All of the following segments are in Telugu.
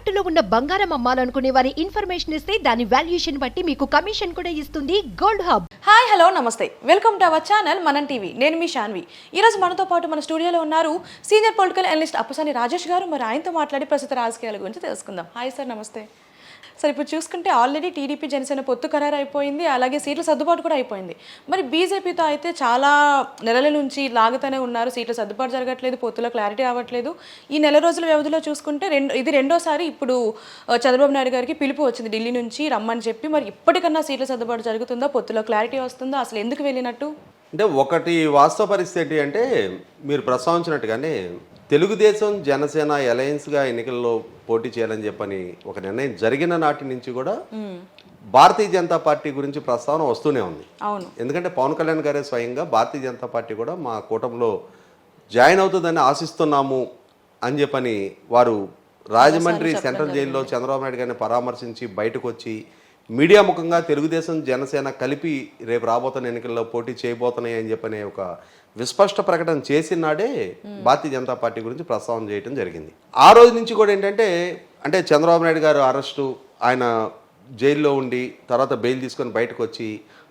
తాకట్టులో ఉన్న బంగారం అమ్మాలనుకునే వారి ఇన్ఫర్మేషన్ ఇస్తే దాని వాల్యుయేషన్ బట్టి మీకు కమిషన్ కూడా ఇస్తుంది గోల్డ్ హబ్. హాయ్ హలో నమస్తే. Welcome to our channel Manam TV. నేను మీ శాన్వి ఈరోజు మనతో పాటు మన స్టూడియోలో ఉన్నారు senior political analyst Appasani Rajesh garu. మరి ఆయనతో మాట్లాడి ప్రస్తుత రాజకీయాల గురించి తెలుసుకుందాం. హాయ్ సార్ నమస్తే. సార్ ఇప్పుడు చూసుకుంటే ఆల్రెడీ టీడీపీ జనసేన పొత్తు ఖరారు అయిపోయింది అలాగే సీట్ల సర్దుబాటు కూడా అయిపోయింది. మరి బీజేపీతో అయితే చాలా నెలల నుంచి లాగుతూనే ఉన్నారు సీట్ల సర్దుబాటు జరగట్లేదు పొత్తులో క్లారిటీ అవ్వట్లేదు ఈ నెల రోజుల వ్యవధిలో చూసుకుంటే రెండు ఇది రెండోసారి ఇప్పుడు చంద్రబాబు నాయుడు గారికి పిలుపు వచ్చింది ఢిల్లీ నుంచి రమ్మని చెప్పి మరి ఇప్పటికన్నా సీట్ల సర్దుబాటు జరుగుతుందా పొత్తులో క్లారిటీ వస్తుందా అసలు ఎందుకు వెళ్ళినట్టు? అంటే ఒకటి వాస్తవ పరిస్థితి ఏంటి అంటే మీరు ప్రస్తావించినట్టుగానే తెలుగుదేశం జనసేన అలయన్స్గా ఎన్నికల్లో పోటీ చేయాలని చెప్పని ఒక నిర్ణయం జరిగిన నాటి నుంచి కూడా భారతీయ జనతా పార్టీ గురించి ప్రస్తావన వస్తూనే ఉంది. అవును. ఎందుకంటే పవన్ కళ్యాణ్ గారే స్వయంగా భారతీయ జనతా పార్టీ కూడా మా కూటమిలో జాయిన్ అవుతుందని ఆశిస్తున్నాము అని చెప్పని వారు రాజమండ్రి సెంట్రల్ జైల్లో చంద్రబాబు నాయుడు గారిని పరామర్శించి బయటకు వచ్చి మీడియా ముఖంగా తెలుగుదేశం జనసేన కలిపి రేపు రాబోతున్న ఎన్నికల్లో పోటీ చేయబోతున్నాయి అని చెప్పని ఒక విస్పష్ట ప్రకటన చేసిన నాడే భారతీయ జనతా పార్టీ గురించి ప్రస్తావన చేయడం జరిగింది. ఆ రోజు నుంచి కూడా ఏంటంటే అంటే చంద్రబాబు నాయుడు గారు అరెస్టు ఆయన జైల్లో ఉండి తర్వాత బెయిల్ తీసుకొని బయటకు వచ్చి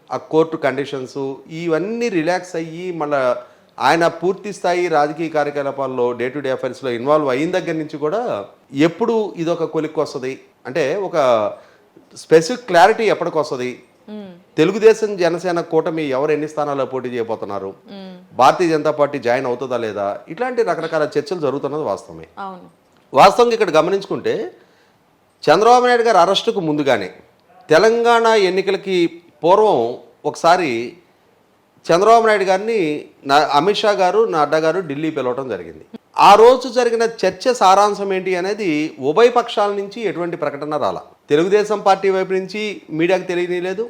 ఆ కోర్టు కండిషన్స్ ఇవన్నీ రిలాక్స్ అయ్యి మళ్ళా ఆయన పూర్తి స్థాయి రాజకీయ కార్యకలాపాల్లో డే టు డే అఫైర్స్లో ఇన్వాల్వ్ అయిన దగ్గర నుంచి కూడా ఎప్పుడు ఇదొక కొలిక్కి వస్తుంది. అంటే ఒక స్పెసిఫిక్ క్లారిటీ ఎప్పటికి వస్తుంది తెలుగుదేశం జనసేన కూటమి ఎవరు ఎన్ని స్థానాల్లో పోటీ చేయబోతున్నారు? భారతీయ జనతా పార్టీ జాయిన్ అవుతుందా లేదా? ఇట్లాంటి రకరకాల చర్చలు జరుగుతున్నది వాస్తవమే. వాస్తవంగా ఇక్కడ గమనించుకుంటే చంద్రబాబు నాయుడు గారి అరెస్టుకు ముందుగానే తెలంగాణ ఎన్నికలకి పూర్వం ఒకసారి చంద్రబాబు నాయుడు గారిని నా అమిత్ షా గారు నడ్డా గారు ఢిల్లీ పిలవటం జరిగింది. ఆ రోజు జరిగిన చర్చ సారాంశం ఏంటి అనేది ఉభయ పక్షాల నుంచి ఎటువంటి ప్రకటన రాల. తెలుగుదేశం పార్టీ వైపు నుంచి మీడియాకు తెలియలేదు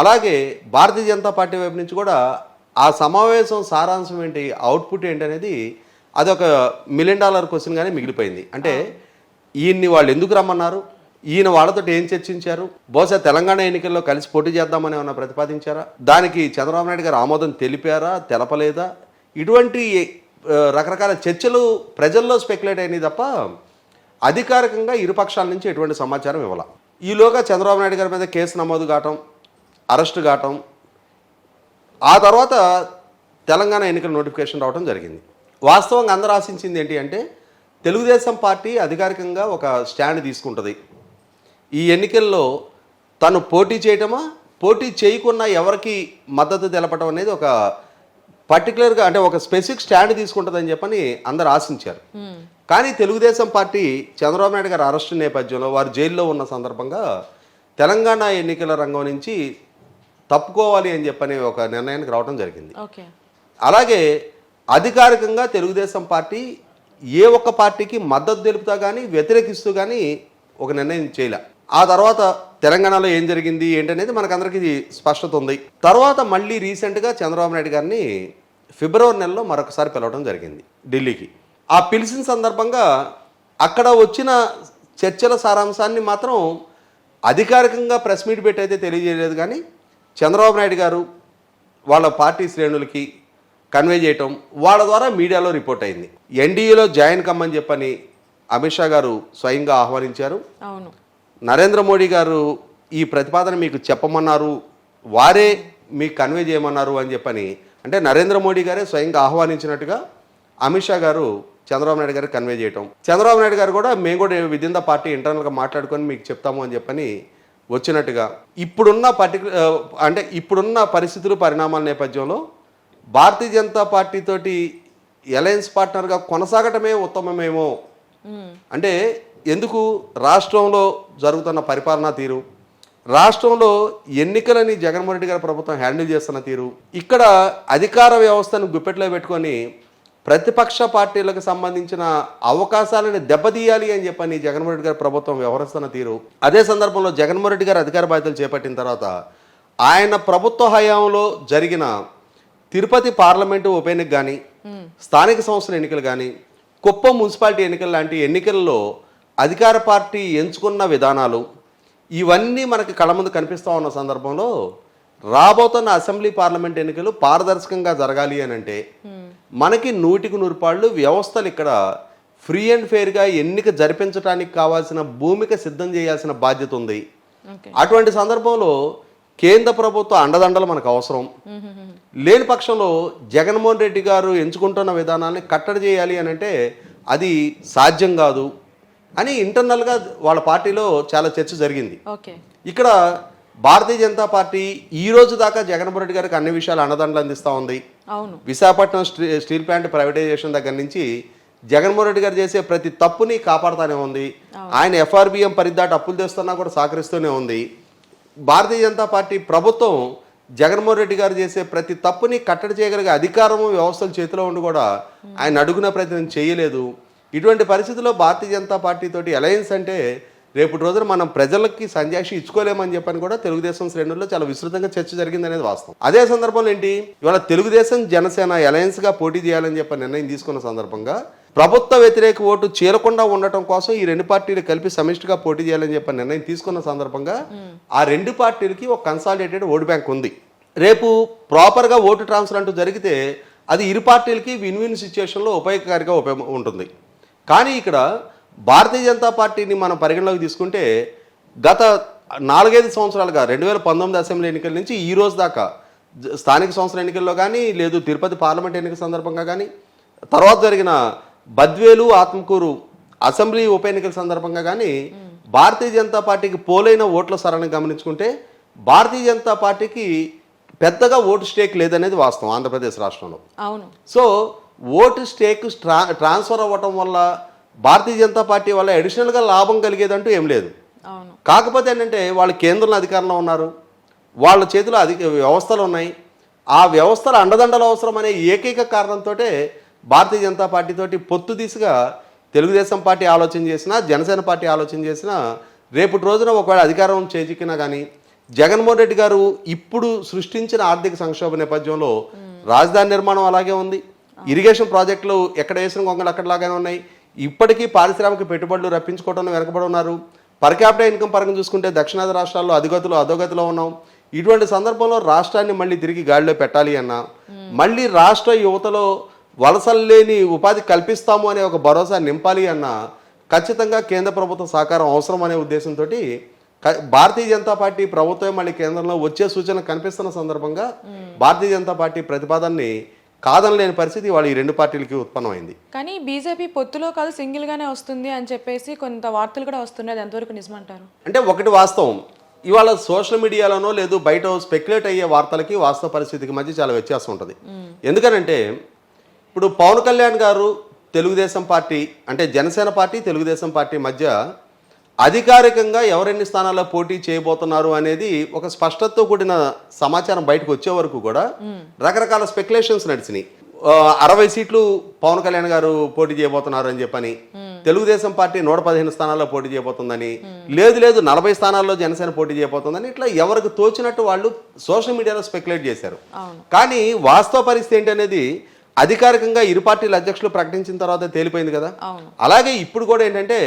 అలాగే భారతీయ జనతా పార్టీ వైపు నుంచి కూడా ఆ సమావేశం సారాంశం ఏంటి అవుట్పుట్ ఏంటి అనేది ఒక మిలియన్ డాలర్ క్వశ్చన్గానే మిగిలిపోయింది. అంటే ఈయన్ని వాళ్ళు ఎందుకు రమ్మన్నారు? ఈయన వాళ్ళతో ఏం చర్చించారు? బహుశా తెలంగాణ ఎన్నికల్లో కలిసి పోటీ చేద్దామని ఏమైనా ప్రతిపాదించారా? దానికి చంద్రబాబు నాయుడు గారు ఆమోదం తెలిపారా తెలపలేదా? ఇటువంటి రకరకాల చర్చలు ప్రజల్లో స్పెక్యులేట్ అయినాయి తప్ప అధికారికంగా ఇరుపక్షాల నుంచి ఎటువంటి సమాచారం ఇవ్వాల. ఈలోగా చంద్రబాబు నాయుడు గారి మీద కేసు నమోదు కావటం అరెస్ట్ కావటం ఆ తర్వాత తెలంగాణ ఎన్నికల నోటిఫికేషన్ రావడం జరిగింది. వాస్తవంగా అందరూ ఆశించింది ఏంటి అంటే తెలుగుదేశం పార్టీ అధికారికంగా ఒక స్టాండ్ తీసుకుంటుంది. ఈ ఎన్నికల్లో తను పోటీ చేయటమా పోటీ చేయకుండా ఎవరికి మద్దతు తెలపడం అనేది ఒక పర్టికులర్గా అంటే ఒక స్పెసిఫిక్ స్టాండ్ తీసుకుంటుందని చెప్పని అందరు ఆశించారు. కానీ తెలుగుదేశం పార్టీ చంద్రబాబు నాయుడు గారి అరెస్టు నేపథ్యంలో వారు జైల్లో ఉన్న సందర్భంగా తెలంగాణ ఎన్నికల రంగం నుంచి తప్పుకోవాలి అని చెప్పని ఒక నిర్ణయానికి రావడం జరిగింది. అలాగే అధికారికంగా తెలుగుదేశం పార్టీ ఏ ఒక్క పార్టీకి మద్దతు తెలుపుతా కానీ వ్యతిరేకిస్తూ కానీ ఒక నిర్ణయం చేయలే. ఆ తర్వాత తెలంగాణలో ఏం జరిగింది ఏంటనేది మనకందరికీ స్పష్టత ఉంది. తర్వాత మళ్ళీ రీసెంట్గా చంద్రబాబు నాయుడు గారిని ఫిబ్రవరి నెలలో మరొకసారి పిలవడం జరిగింది ఢిల్లీకి. ఆ పిలిచిన సందర్భంగా అక్కడ వచ్చిన చర్చల సారాంశాన్ని మాత్రం అధికారికంగా ప్రెస్ మీట్ పెట్టి అయితే తెలియజేయలేదు కానీ చంద్రబాబు నాయుడు గారు వాళ్ళ పార్టీ శ్రేణులకి కన్వే చేయటం వాళ్ళ ద్వారా మీడియాలో రిపోర్ట్ అయింది. ఎన్డీఏలో జాయిన్ కమ్మని చెప్పని అమిత్ షా గారు స్వయంగా ఆహ్వానించారు. అవును. నరేంద్ర మోడీ గారు ఈ ప్రతిపాదన మీకు చెప్పమన్నారు వారే మీకు కన్వే చేయమన్నారు అని చెప్పని అంటే నరేంద్ర మోడీ గారే స్వయంగా ఆహ్వానించినట్టుగా అమిత్ షా గారు చంద్రబాబు నాయుడు గారికి కన్వే చేయటం. చంద్రబాబు నాయుడు గారు కూడా మేము కూడా విదిన్ ద పార్టీ ఇంటర్నల్గా మాట్లాడుకొని మీకు చెప్తాము అని చెప్పని వచ్చినట్టుగా. ఇప్పుడున్న పర్టికులర్ అంటే ఇప్పుడున్న పరిస్థితులు పరిణామాల నేపథ్యంలో భారతీయ జనతా పార్టీ తోటి అలయన్స్ పార్ట్నర్గా కొనసాగటమే ఉత్తమమేమో. అంటే ఎందుకు రాష్ట్రంలో జరుగుతున్న పరిపాలనా తీరు? రాష్ట్రంలో ఎన్నికలని జగన్మోహన్ రెడ్డి గారి ప్రభుత్వం హ్యాండిల్ చేస్తున్న తీరు. ఇక్కడ అధికార వ్యవస్థను గుప్పెట్లో పెట్టుకొని ప్రతిపక్ష పార్టీలకు సంబంధించిన అవకాశాలను దెబ్బతీయాలి అని చెప్పని జగన్మోహన్ రెడ్డి గారి ప్రభుత్వం వ్యవహరిస్తున్న తీరు. అదే సందర్భంలో జగన్మోహన్ రెడ్డి గారు అధికార బాధ్యతలు చేపట్టిన తర్వాత ఆయన ప్రభుత్వ హయాంలో జరిగిన తిరుపతి పార్లమెంటు ఉప ఎన్నిక కానీ స్థానిక సంస్థల ఎన్నికలు కానీ కుప్పం మున్సిపాలిటీ ఎన్నికలు లాంటి ఎన్నికల్లో అధికార పార్టీ ఎంచుకున్న విధానాలు ఇవన్నీ మనకి కళ్ళ ముందు కనిపిస్తూ ఉన్న సందర్భంలో రాబోతున్న అసెంబ్లీ పార్లమెంట్ ఎన్నికలు పారదర్శకంగా జరగాలి అని అంటే మనకి నూటికి నూరు పాళ్ళు వ్యవస్థలు ఇక్కడ ఫ్రీ అండ్ ఫెయిర్గా ఎన్నిక జరిపించడానికి కావాల్సిన భూమిక సిద్ధం చేయాల్సిన బాధ్యత ఉంది. అటువంటి సందర్భంలో కేంద్ర ప్రభుత్వ అండదండలు మనకు అవసరం. లేని పక్షంలో జగన్మోహన్ రెడ్డి గారు ఎంచుకుంటున్న విధానాన్ని కట్టడి చేయాలి అని అంటే అది సాధ్యం కాదు. అని ఇంటర్నల్గా వాళ్ళ పార్టీలో చాలా చర్చ జరిగింది. ఓకే. ఇక్కడ భారతీయ జనతా పార్టీ ఈ రోజు దాకా జగన్మోహన్ రెడ్డి గారికి అన్ని విషయాలు అండదండలు అందిస్తూ ఉంది. అవును. విశాఖపట్నం స్టీ స్టీల్ ప్లాంట్ ప్రైవేటైజేషన్ దగ్గర నుంచి జగన్మోహన్ రెడ్డి గారు చేసే ప్రతి తప్పుని కాపాడుతూనే ఉంది. ఆయన ఎఫ్ఆర్బిఎం పరిదాటి అప్పులు తెస్తున్నా కూడా సహకరిస్తూనే ఉంది. భారతీయ జనతా పార్టీ ప్రభుత్వం జగన్మోహన్ రెడ్డి గారు చేసే ప్రతి తప్పుని కట్టడి చేయగలిగే అధికారము వ్యవస్థల చేతిలో ఉండి కూడా ఆయన అడుగున ప్రయత్నం చేయలేదు. ఇటువంటి పరిస్థితుల్లో భారతీయ జనతా పార్టీతోటి అలయన్స్ అంటే రేపు రోజున మనం ప్రజలకి సంజాక్షి ఇచ్చుకోలేమని చెప్పని కూడా తెలుగుదేశం శ్రేణుల్లో చాలా విస్తృతంగా చర్చ జరిగింది అనేది వాస్తవం. అదే సందర్భంలో ఏంటి? ఇవాళ తెలుగుదేశం జనసేన అలయన్స్గా పోటీ చేయాలని చెప్పి నిర్ణయం తీసుకున్న సందర్భంగా ప్రభుత్వ వ్యతిరేక ఓటు చేరకుండా ఉండటం కోసం ఈ రెండు పార్టీలు కలిపి సమిష్టిగా పోటీ చేయాలని చెప్పి నిర్ణయం తీసుకున్న సందర్భంగా ఆ రెండు పార్టీలకి ఒక కన్సాలిడేటెడ్ ఓటు బ్యాంక్ ఉంది. రేపు ప్రాపర్గా ఓటు ట్రాన్స్ఫర్ అంటూ జరిగితే అది ఇరు పార్టీలకి విన్ విన్ సిచ్యుయేషన్లో ఉపయోగకారిగా ఉపయోగ ఉంటుంది. కానీ ఇక్కడ భారతీయ జనతా పార్టీని మనం పరిగణలోకి తీసుకుంటే గత నాలుగైదు సంవత్సరాలుగా రెండు వేల పంతొమ్మిది అసెంబ్లీ ఎన్నికల నుంచి ఈ రోజు దాకా స్థానిక సంస్థల ఎన్నికల్లో కానీ లేదు తిరుపతి పార్లమెంట్ ఎన్నికల సందర్భంగా కానీ తర్వాత జరిగిన బద్వేలు ఆత్మకూరు అసెంబ్లీ ఉప ఎన్నికల సందర్భంగా కానీ భారతీయ జనతా పార్టీకి పోలైన ఓట్ల సరళని గమనించుకుంటే భారతీయ జనతా పార్టీకి పెద్దగా ఓటు స్టేక్ లేదనేది వాస్తవం ఆంధ్రప్రదేశ్ రాష్ట్రంలో. అవును. సో ఓటు స్టేక్ ట్రా ట్రాన్స్ఫర్ అవ్వటం వల్ల భారతీయ జనతా పార్టీ వల్ల అడిషనల్గా లాభం కలిగేదంటూ ఏం లేదు. కాకపోతే ఏంటంటే వాళ్ళు కేంద్రంలో అధికారంలో ఉన్నారు. వాళ్ళ చేతిలో అధిక వ్యవస్థలు ఉన్నాయి. ఆ వ్యవస్థల అండదండలు అవసరం అనే ఏకైక కారణంతో భారతీయ జనతా పార్టీ తోటి పొత్తు దిశగా తెలుగుదేశం పార్టీ ఆలోచన చేసినా జనసేన పార్టీ ఆలోచన చేసినా రేపటి రోజున ఒకవేళ అధికారం చేజిక్కినా కానీ జగన్మోహన్ రెడ్డి గారు ఇప్పుడు సృష్టించిన ఆర్థిక సంక్షోభ నేపథ్యంలో రాజధాని నిర్మాణం అలాగే ఉంది. ఇరిగేషన్ ప్రాజెక్టులు ఎక్కడ వేసిన గొంగలు అక్కడలాగానే ఉన్నాయి. ఇప్పటికీ పారిశ్రామిక పెట్టుబడులు రప్పించుకోవడంలో వెనకబడి ఉన్నారు. పర్ క్యాపిటల్ ఇన్కమ్ పరంగా చూసుకుంటే దక్షిణాది రాష్ట్రాల్లో అధిగతులు అధోగతిలో ఉన్నాం. ఇటువంటి సందర్భంలో రాష్ట్రాన్ని మళ్ళీ తిరిగి గాడిలో పెట్టాలి అన్నా మళ్ళీ రాష్ట్ర యువతలో వలసలు లేని ఉపాధి కల్పిస్తాము అనే ఒక భరోసా నింపాలి అన్నా ఖచ్చితంగా కేంద్ర ప్రభుత్వ సహకారం అవసరం అనే ఉద్దేశంతో భారతీయ జనతా పార్టీ ప్రభుత్వం మళ్ళీ కేంద్రంలో వచ్చే సూచన కనిపిస్తున్న సందర్భంగా భారతీయ జనతా పార్టీ ప్రతిపాదనని కాదనలేని పరిస్థితి వాళ్ళు ఈ రెండు పార్టీలకి ఉత్పన్నమైంది. కానీ బీజేపీ పొత్తులో కాదు సింగిల్ గానే వస్తుంది అని చెప్పేసి కొంత వార్తలు కూడా వస్తున్నాయి. ఎంతవరకు నిజమంటారు? అంటే ఒకటి వాస్తవం. ఇవాళ సోషల్ మీడియాలోనో లేదు బయట స్పెక్యులేట్ అయ్యే వార్తలకి వాస్తవ పరిస్థితికి మధ్య చాలా వ్యత్యాసం ఉంటుంది. ఎందుకనంటే ఇప్పుడు పవన్ కళ్యాణ్ గారు తెలుగుదేశం పార్టీ అంటే జనసేన పార్టీ తెలుగుదేశం పార్టీ మధ్య అధికారికంగా ఎవరెన్ని స్థానాల్లో పోటీ చేయబోతున్నారు అనేది ఒక స్పష్టతతో కూడిన సమాచారం బయటకు వచ్చే వరకు కూడా రకరకాల స్పెక్యులేషన్స్ నడిచినాయి. అరవై సీట్లు పవన్ కళ్యాణ్ గారు పోటీ చేయబోతున్నారు అని చెప్పని తెలుగుదేశం పార్టీ నూట పదిహేను స్థానాల్లో పోటీ చేయబోతుందని లేదు లేదు నలభై స్థానాల్లో జనసేన పోటీ చేయబోతుందని ఇట్లా ఎవరికి తోచినట్టు వాళ్ళు సోషల్ మీడియాలో స్పెక్యులేట్ చేశారు. కానీ వాస్తవ పరిస్థితి ఏంటి అనేది అధికారికంగా ఇరు పార్టీల అధ్యక్షులు ప్రకటించిన తర్వాత తేలిపోయింది కదా. అలాగే ఇప్పుడు కూడా ఏంటంటే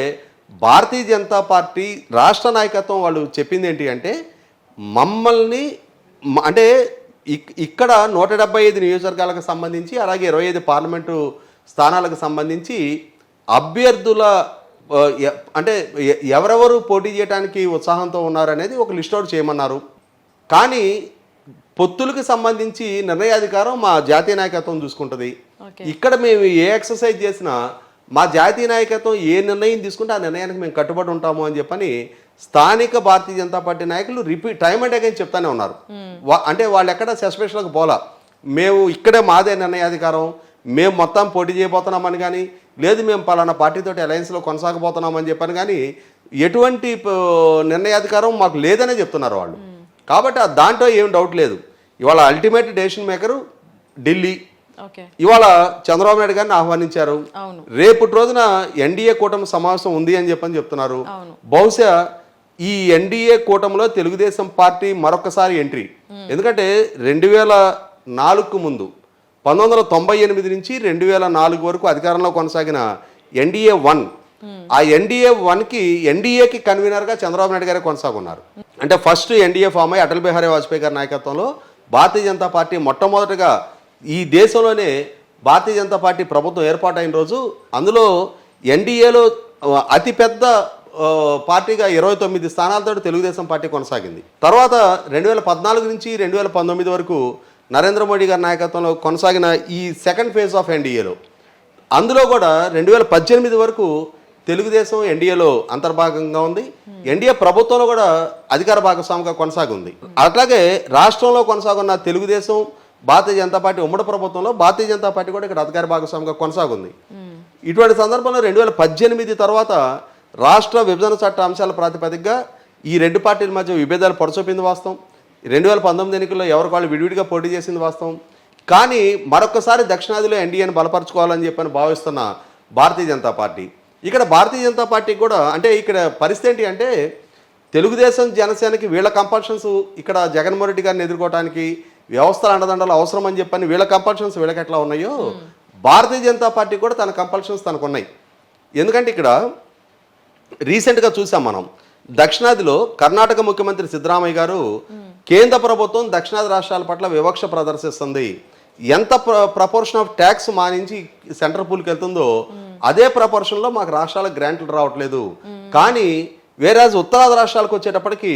భారతీయ జనతా పార్టీ రాష్ట్ర నాయకత్వం వాళ్ళు చెప్పింది ఏంటి అంటే మమ్మల్ని అంటే ఇక్- ఇక్కడ నూట డెబ్బై ఐదు నియోజకవర్గాలకు సంబంధించి అలాగే ఇరవై ఐదు పార్లమెంటు స్థానాలకు సంబంధించి అభ్యర్థుల అంటే ఎవరెవరు పోటీ చేయడానికి ఉత్సాహంతో ఉన్నారు అనేది ఒక లిస్ట్ అవుట్ చేయమన్నారు. కానీ పొత్తులకు సంబంధించి నిర్ణయాధికారం మా జాతీయ నాయకత్వం చూసుకుంటుంది. ఇక్కడ మేము ఏ ఎక్సర్సైజ్ చేసినా మా జాతీయ నాయకత్వం ఏ నిర్ణయం తీసుకుంటే ఆ నిర్ణయానికి మేము కట్టుబడి ఉంటాము అని చెప్పని స్థానిక భారతీయ జనతా పార్టీ నాయకులు రిపీట్ టైం అండ్ అగైన్ చెప్తానే ఉన్నారు. వా- అంటే వాళ్ళు ఎక్కడ సస్పెషన్లకు పోలా? మేము ఇక్కడే మాదే నిర్ణయాధికారం మేము మొత్తం పోటీ చేయబోతున్నామని కానీ లేదు మేము పలానా పార్టీతోటి అలయన్స్లో కొనసాగబోతున్నామని చెప్పని కానీ ఎటువంటి నిర్ణయాధికారం మాకు లేదనే చెప్తున్నారు వాళ్ళు. కాబట్టి దాంట్లో ఏం డౌట్ లేదు. ఇవాళ అల్టిమేట్ డెసిషన్ మేకరు ఢిల్లీ. ఇవాళ చంద్రబాబు నాయుడు గారిని ఆహ్వానించారు. రేపటి రోజున ఎన్డీఏ కూటమి సమావేశం ఉంది అని చెప్పని చెప్తున్నారు. బహుశా ఈ ఎన్డీఏ కూటమిలో తెలుగుదేశం పార్టీ మరొకసారి ఎంట్రీ. ఎందుకంటే రెండు వేల నాలుగుకు ముందు పంతొమ్మిది వందల తొంభై ఎనిమిది నుంచి రెండు వేల నాలుగు వరకు అధికారంలో కొనసాగిన ఎన్డీఏ వన్ ఆ ఎన్డీఏ వన్కి ఎన్డీఏకి కన్వీనర్గా చంద్రబాబు నాయుడు గారే కొనసాగున్నారు. అంటే ఫస్ట్ ఎన్డీఏ ఫామ్ అయ్యి అటల్ బిహారీ వాజ్పేయి గారి నాయకత్వంలో భారతీయ జనతా పార్టీ మొట్టమొదటిగా ఈ దేశంలోనే భారతీయ జనతా పార్టీ ప్రభుత్వం ఏర్పాటైన రోజు అందులో ఎన్డీఏలో అతిపెద్ద పార్టీగా ఇరవై తొమ్మిది స్థానాలతో తెలుగుదేశం పార్టీ కొనసాగింది. తర్వాత రెండు వేల పద్నాలుగు నుంచి రెండు వేల పంతొమ్మిది వరకు నరేంద్ర మోడీ గారి నాయకత్వంలో కొనసాగిన ఈ సెకండ్ ఫేజ్ ఆఫ్ ఎన్డీఏలో. అందులో కూడా రెండు వేల పద్దెనిమిది వరకు తెలుగుదేశం ఎన్డీఏలో అంతర్భాగంగా ఉంది. ఎన్డీఏ ప్రభుత్వంలో కూడా అధికార భాగస్వామిగా కొనసాగుంది. అట్లాగే రాష్ట్రంలో కొనసాగున్న తెలుగుదేశం భారతీయ జనతా పార్టీ ఉమ్మడి ప్రభుత్వంలో భారతీయ జనతా పార్టీ కూడా ఇక్కడ అధికార భాగస్వామిగా కొనసాగుంది. ఇటువంటి సందర్భంలో రెండు వేల పద్దెనిమిది తర్వాత రాష్ట్ర విభజన చట్ట అంశాల ప్రాతిపదికగా ఈ రెండు పార్టీల మధ్య విభేదాలు పొడచూపింది వాస్తవం. రెండు వేల పంతొమ్మిది ఎన్నికల్లో ఎవరికి వాళ్ళు విడివిడిగా పోటీ చేసింది వాస్తవం. కానీ మరొకసారి దక్షిణాదిలో ఎన్డీఏని బలపరచుకోవాలని చెప్పని భావిస్తున్న భారతీయ జనతా పార్టీ. ఇక్కడ భారతీయ జనతా పార్టీ కూడా అంటే ఇక్కడ పరిస్థితి ఏంటి అంటే తెలుగుదేశం జనసేనకి వీళ్ళ కంపల్షన్స్ ఇక్కడ జగన్మోహన్ రెడ్డి గారిని ఎదుర్కోవడానికి వ్యవస్థల అండదండలు అవసరం అని చెప్పని వీళ్ళ కంపల్షన్స్ వీళ్ళకి ఎట్లా ఉన్నాయో భారతీయ జనతా పార్టీ కూడా తన కంపల్షన్స్ తనకు ఉన్నాయి ఎందుకంటే ఇక్కడ రీసెంట్గా చూసాం మనం దక్షిణాదిలో కర్ణాటక ముఖ్యమంత్రి సిద్ధరామయ్య గారు కేంద్ర ప్రభుత్వం దక్షిణాది రాష్ట్రాల పట్ల వివక్ష ప్రదర్శిస్తుంది. ఎంత ప్రపోర్షన్ ఆఫ్ ట్యాక్స్ మానించి సెంట్రల్ పూల్కి వెళ్తుందో అదే ప్రపోర్షన్లో మాకు రాష్ట్రాలకు గ్రాంట్లు రావట్లేదు. కానీ వేరే ఉత్తరాది రాష్ట్రాలకు వచ్చేటప్పటికి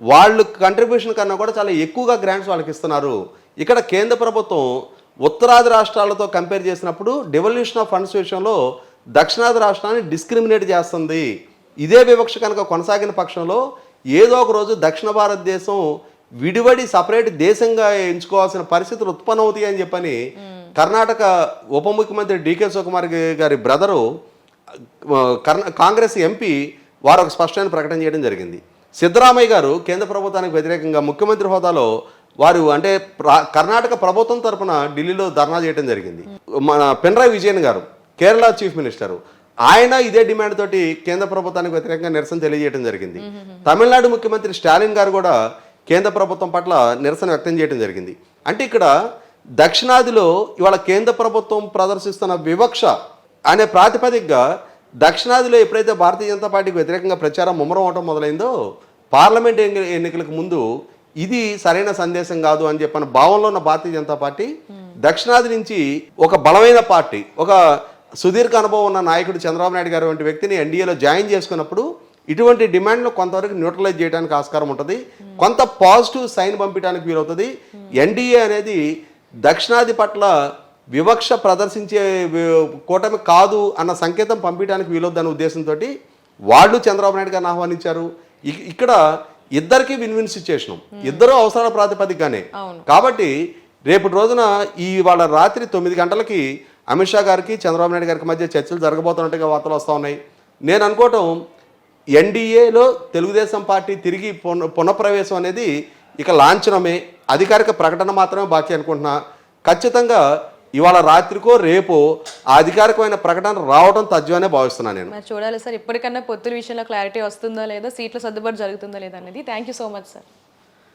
వాళ్ళు కంట్రిబ్యూషన్ కన్నా కూడా చాలా ఎక్కువగా గ్రాంట్స్ వాళ్ళకి ఇస్తున్నారు. ఇక్కడ కేంద్ర ప్రభుత్వం ఉత్తరాది రాష్ట్రాలతో కంపేర్ చేసినప్పుడు డెవల్యూషన్ ఆఫ్ ఫండ్స్ విషయంలో దక్షిణాది రాష్ట్రాన్ని డిస్క్రిమినేట్ చేస్తుంది. ఇదే వివక్ష కనుక కొనసాగిన పక్షంలో ఏదో ఒక రోజు దక్షిణ భారతదేశం విడివడి సపరేట్ దేశంగా ఎంచుకోవాల్సిన పరిస్థితులు ఉత్పన్నమవుతాయి అని చెప్పని కర్ణాటక ఉప ముఖ్యమంత్రి డికే శివకుమార్ గారి బ్రదరు ఆ, కర్ణ కాంగ్రెస్ ఎంపీ వారు ఒక స్పష్టమైన ప్రకటన చేయడం జరిగింది. సిద్ధరామయ్య గారు కేంద్ర ప్రభుత్వానికి వ్యతిరేకంగా ముఖ్యమంత్రి హోదాలో వారు అంటే కర్ణాటక ప్రభుత్వం తరపున ఢిల్లీలో ధర్నా చేయడం జరిగింది. మన పినరాయి విజయన్ గారు కేరళ చీఫ్ మినిస్టర్ ఆయన ఇదే డిమాండ్ తోటి కేంద్ర ప్రభుత్వానికి వ్యతిరేకంగా నిరసన తెలియజేయడం జరిగింది. తమిళనాడు ముఖ్యమంత్రి స్టాలిన్ గారు కూడా కేంద్ర ప్రభుత్వం పట్ల నిరసన వ్యక్తం చేయడం జరిగింది. అంటే ఇక్కడ దక్షిణాదిలో ఇవాళ కేంద్ర ప్రభుత్వం ప్రదర్శిస్తున్న వివక్ష అనే ప్రాతిపదికగా దక్షిణాదిలో ఎప్పుడైతే భారతీయ జనతా పార్టీకి వ్యతిరేకంగా ప్రచారం ముమ్మరం అవటం మొదలైందో పార్లమెంట్ ఎన్ని- ఎన్నికలకు ముందు ఇది సరైన సందేశం కాదు అని చెప్పిన భావంలో ఉన్న భారతీయ జనతా పార్టీ దక్షిణాది నుంచి ఒక బలమైన పార్టీ ఒక సుదీర్ఘ అనుభవం ఉన్న నాయకుడు చంద్రబాబు నాయుడు గారు వంటి వ్యక్తిని ఎన్డీఏలో జాయిన్ చేసుకున్నప్పుడు ఇటువంటి డిమాండ్లు కొంతవరకు న్యూట్రలైజ్ చేయడానికి ఆస్కారం ఉంటుంది. కొంత పాజిటివ్ సైన్ పంపించడానికి వీలవుతుంది. ఎన్డీఏ అనేది దక్షిణాది పట్ల వివక్ష ప్రదర్శించే కూటమి కాదు అన్న సంకేతం పంపించడానికి వీలొద్దన్న ఉద్దేశంతో వాళ్ళు చంద్రబాబు నాయుడు గారిని ఆహ్వానించారు. ఇక్- ఇక్కడ ఇద్దరికి విన్ విన్ సిచ్యుయేషన్ ఇద్దరు అవసరాల ప్రాతిపదికగానే. కాబట్టి రేపటి రోజున ఈ వాళ్ళ రాత్రి తొమ్మిది గంటలకి అమిత్ షా గారికి చంద్రబాబు నాయుడు గారికి మధ్య చర్చలు జరగబోతున్నట్టుగా వార్తలు వస్తూ ఉన్నాయి. నేను అనుకోవటం ఎన్డీఏలో తెలుగుదేశం పార్టీ తిరిగి పున పునఃప్రవేశం అనేది ఇక లాంఛనమే. అధికారిక ప్రకటన మాత్రమే బాకీ అనుకుంటున్నా. ఖచ్చితంగా ఇవాళ రాత్రికో రేపో అధికారికమైన ప్రకటన రావడం తజ్జమనే భావిస్తున్నాను నేను. చూడాలి సార్ ఇప్పటికన్నా పొత్తుల విషయంలో క్లారిటీ వస్తుందో లేదో సీట్ల సర్దుబాటు జరుగుతుందో లేదా అనేది thank you so much sir